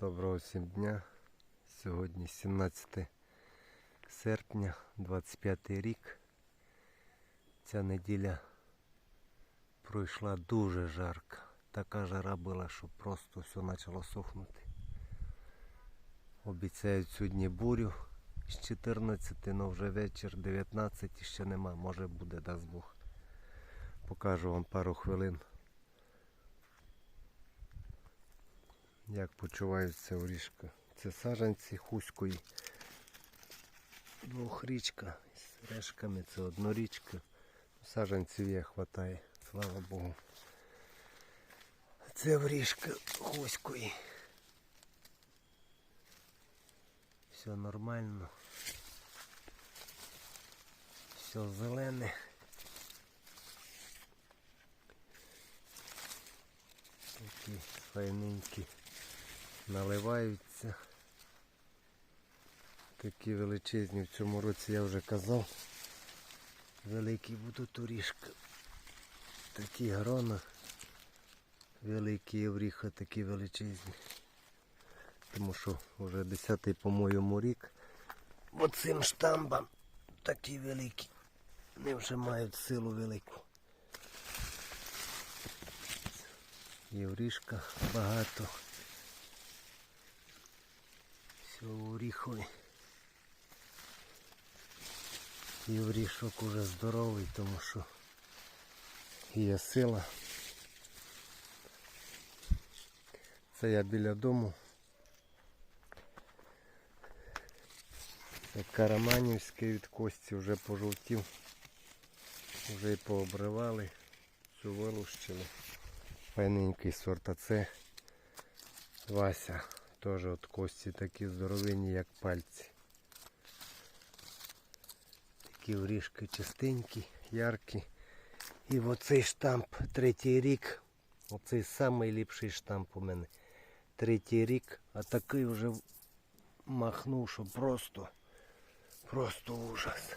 Доброго всім дня. Сьогодні 17 серпня, 25 рік. Ця неділя пройшла дуже жарко. Така жара була, що просто все почало сохнути. Обіцяють сьогодні бурю з 14, але вже вечір 19 ще нема. Може буде, дасть Бог. Покажу вам пару хвилин. Як почувається орішка. Це саджанці хуської. Двохрічка з решками, це однорічка. Саджанців є, хватає, слава Богу. Це вріжка хуської. Все нормально. Все зелене. Такі файненькі наливаються. Такі величезні в цьому році я вже казав. Великі будуть орішки. Такі грона. Великі євріха такі величезні. Тому що вже 10-й по-моєму рік. Оцим штамбам такі великі. Вони вже мають силу велику. Єврішка багато. Все оріхові. Єврішок уже здоровий, тому що є сила. Це я біля дому. Це Караманівський від кості вже пожовтів. Вже і пообривали, цю вилущили. Файненький сорт, а це Вася. Теж от кості такі здоровинні, як пальці. Такі орішки чистенькі, яркі. І оцей штамп третій рік. Оцей найліпший штамп у мене. Третій рік, а такий вже махнув, що просто, просто ужас.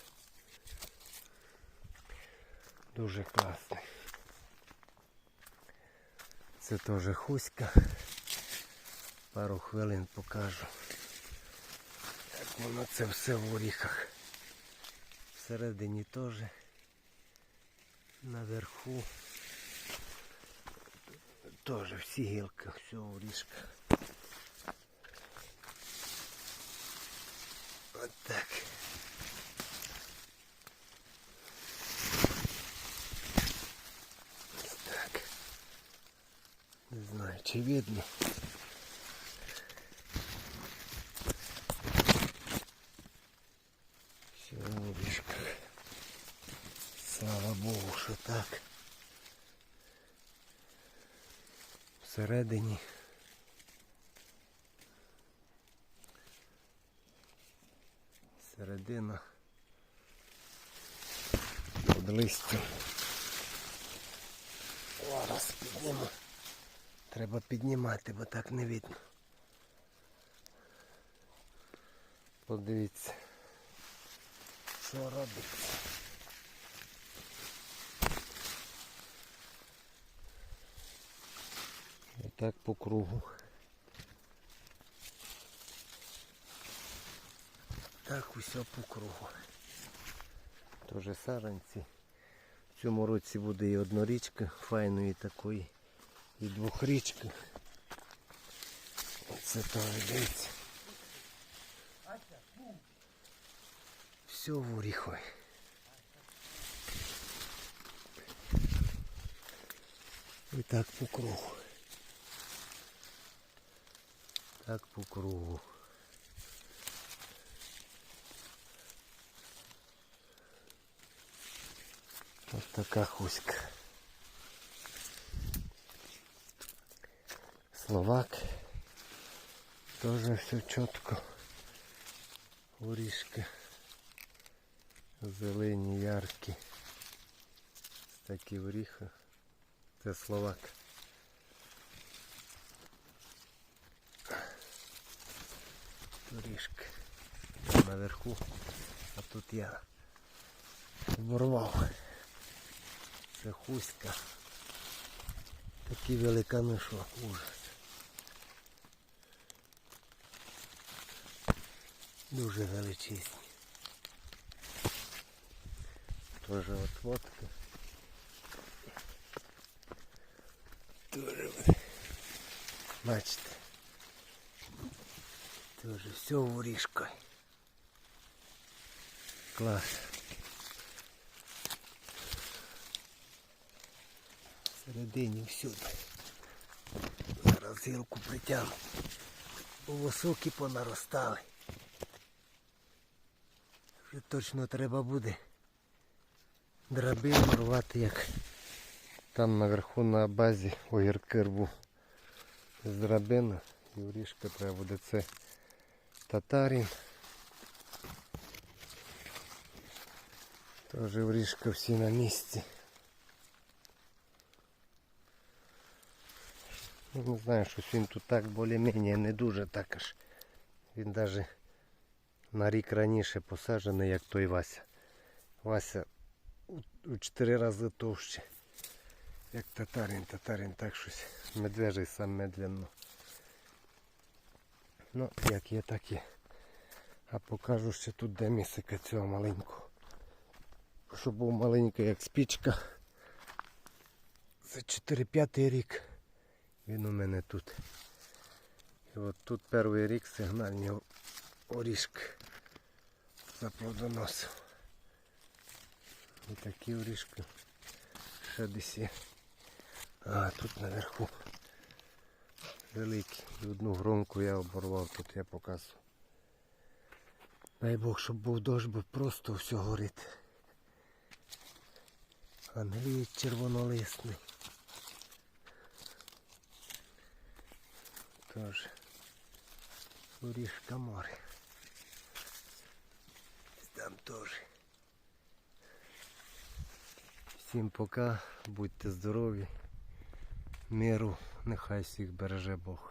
Дуже класний. Це теж хуська. Пару хвилин покажу. Як воно це все в оріхах. Всередині теж. Наверху. Теж всі гілки, все в орішках. От так. Так. Не знаю, чи видно. Все в орішках. Слава Богу, що так. Всередині. Середина. Під листям. Зараз підніму. Треба піднімати, бо так не видно. Подивіться, що робиться. Отак по кругу. Так усе по кругу. Тоже саранці. В цьому році буде і однорічка файної такої, і двохрічка. Це теж дивіться. Все в оріхові. І так по кругу. Так по кругу. Ось така хуська. Словак. Тоже все чітко. Орішки. Зелені, яркі. Такі оріхи. Це словак. Доріжки наверху, а тут я оборвав. Це хуська. Такі великани, що ужас. Дуже величезні. Тоже отводка. Тоже. Бачите. Тоже все воріжкою. Клас. Всередині всюди. Зараз гілку притягну. Бо високі понаростали. Вже точно треба буде драбину рвати, як там наверху на базі огірки рву з драбина. І орішка треба буде це татарин. Теж орішка всі на місці. Не знаю, щось він тут так більш-менш не дуже так аж. Він навіть на рік раніше посаджений, як той Вася. Вася у 4 рази товще. Як татарин, татарин так щось. Медвежий сам медленно. Ну, як є, так є. А покажу ще тут де місика цього маленького. Щоб був маленький як спічка. Це 4-5 рік. Він у мене тут. І от тут перший рік сигнальні орішки заплодоносив. І такі орішки ще десь є. А тут наверху великі. І одну громку я оборвав, тут я показую. Дай Бог, щоб був дощ, бо просто все горить. Англієць червонолисний. Тож, горішка море. Там теж. Всім пока, будьте здорові, миру, нехай всіх береже Бог.